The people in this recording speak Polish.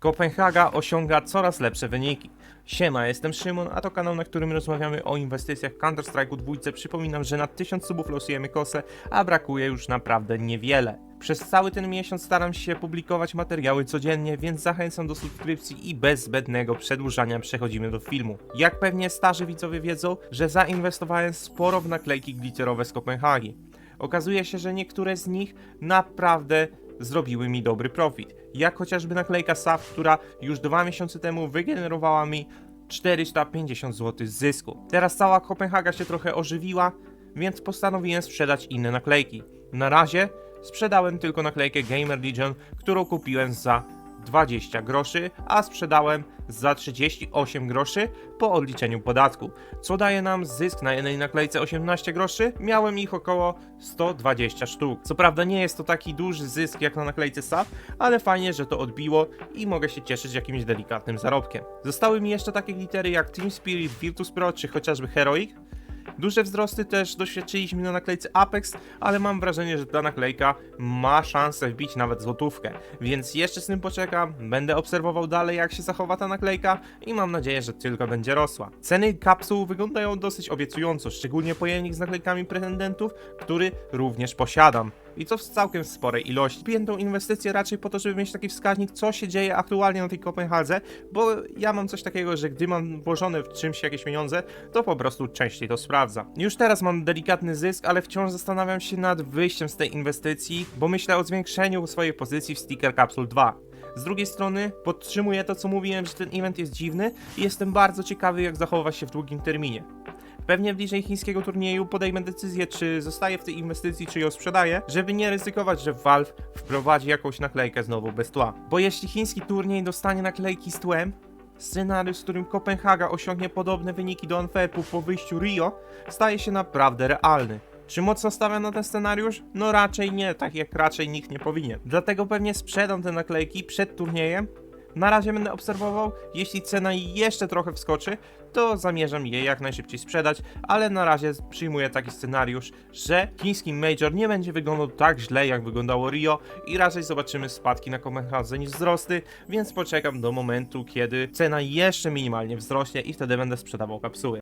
Kopenhaga osiąga coraz lepsze wyniki. Siema, jestem Szymon, a to kanał, na którym rozmawiamy o inwestycjach w Counter-Strike'u dwójce. Przypominam, że na 1000 subów losujemy kosę, a brakuje już naprawdę niewiele. Przez cały ten miesiąc staram się publikować materiały codziennie, więc zachęcam do subskrypcji i bez zbędnego przedłużania przechodzimy do filmu. Jak pewnie starzy widzowie wiedzą, że zainwestowałem sporo w naklejki glitterowe z Kopenhagi. Okazuje się, że niektóre z nich naprawdę zrobiły mi dobry profit. Jak chociażby naklejka SAF, która już dwa miesiące temu wygenerowała mi 450 zł zysku. Teraz cała Kopenhaga się trochę ożywiła, więc postanowiłem sprzedać inne naklejki. Na razie sprzedałem tylko naklejkę Gamer Legion, którą kupiłem za 20 groszy, a sprzedałem za 38 groszy po odliczeniu podatku, co daje nam zysk na jednej naklejce 18 groszy. Miałem ich około 120 sztuk. Co prawda nie jest to taki duży zysk jak na naklejce SAP, ale fajnie, że to odbiło i mogę się cieszyć jakimś delikatnym zarobkiem. Zostały mi jeszcze takie litery jak Team Spirit, Virtus Pro czy chociażby Heroic, Duże wzrosty też doświadczyliśmy na naklejce Apex, ale mam wrażenie, że ta naklejka ma szansę wbić nawet złotówkę. Więc jeszcze z tym poczekam, będę obserwował dalej jak się zachowa ta naklejka i mam nadzieję, że tylko będzie rosła. Ceny kapsuł wyglądają dosyć obiecująco, szczególnie pojemnik z naklejkami pretendentów, który również posiadam. I to w całkiem sporej ilości. Kupiłem tą inwestycję raczej po to, żeby mieć taki wskaźnik, co się dzieje aktualnie na tej Kopenhadze, bo ja mam coś takiego, że gdy mam włożone w czymś jakieś pieniądze, to po prostu częściej to sprawdza. Już teraz mam delikatny zysk, ale wciąż zastanawiam się nad wyjściem z tej inwestycji, bo myślę o zwiększeniu swojej pozycji w Sticker Capsule 2. Z drugiej strony podtrzymuję to, co mówiłem, że ten event jest dziwny i jestem bardzo ciekawy, jak zachowa się w długim terminie. Pewnie bliżej chińskiego turnieju podejmę decyzję, czy zostaję w tej inwestycji, czy ją sprzedaję, żeby nie ryzykować, że Valve wprowadzi jakąś naklejkę znowu bez tła. Bo jeśli chiński turniej dostanie naklejki z tłem, scenariusz, w którym Kopenhaga osiągnie podobne wyniki do Antwerpu po wyjściu Rio, staje się naprawdę realny. Czy mocno stawiam na ten scenariusz? No raczej nie, tak jak raczej nikt nie powinien. Dlatego pewnie sprzedam te naklejki przed turniejem. Na razie będę obserwował, jeśli cena jeszcze trochę wskoczy, to zamierzam je jak najszybciej sprzedać, ale na razie przyjmuję taki scenariusz, że chiński Major nie będzie wyglądał tak źle jak wyglądało Rio i raczej zobaczymy spadki na Kopenhadze niż wzrosty, więc poczekam do momentu, kiedy cena jeszcze minimalnie wzrośnie i wtedy będę sprzedawał kapsuły.